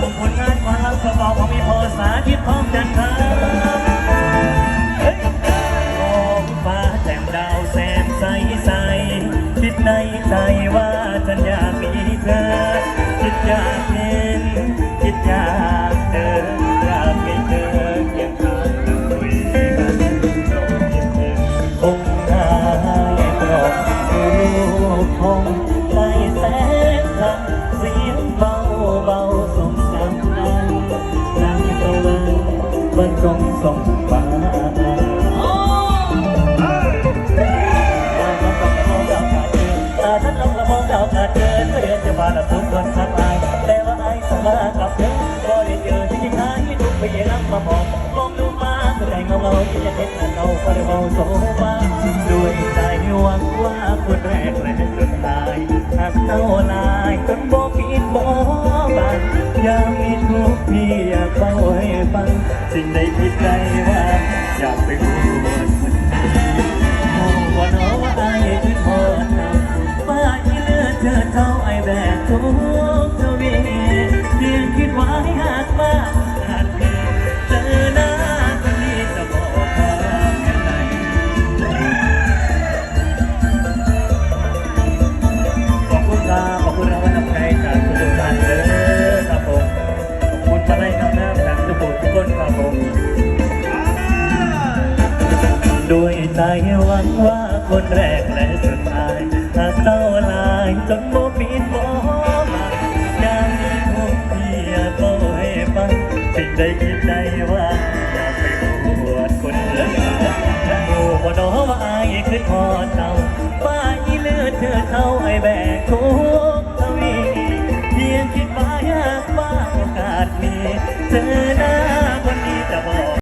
ของผลงานความประกอบของมีพอสาธิตพร้อมจันทราเฮ้ยมฟ้าแจ่มดาวแสนใสใสคิดในใจว่าฉันอยากมีเธอคิดอยากเห็นคิดอยาก กคนทักทายแต่ว่าไอ้สมากับเธอก็ได้เจอที่ที่ท้ายทุกไปยังรับมามองมองดูมาก็ได้เงาเงาที่จะเห็นเงาก็ได้เบาโซมาด้วยใจหวังว่าคนแรกและสุดท้ายหากเท่าลายจนบอกิดบอกบันยามมีทุกข์พี่อยากเล่า สิ่งใดผิดใจว่าอยากไปรู้ว่ามันโอ้วันน้อว่าอายคิดพอทำว่าอีเลือดเธอเท่าไอแบกทุกทวีเพียงคิดว่าให้หากมาหาก ด้วยใจหวังว่าคนแรกและสุดท้ายหากเศร้าลายจนโมปิดโมมาอย่ากมีทุกที่อยากเล่าให้ฟังสิ่งใดคิดใดว่าอยากไปบวชคนเลิศโอ้บ่น้องว่าอายคือทอเต่าป้าอีเลือดเธอเท่าไอแบกทุ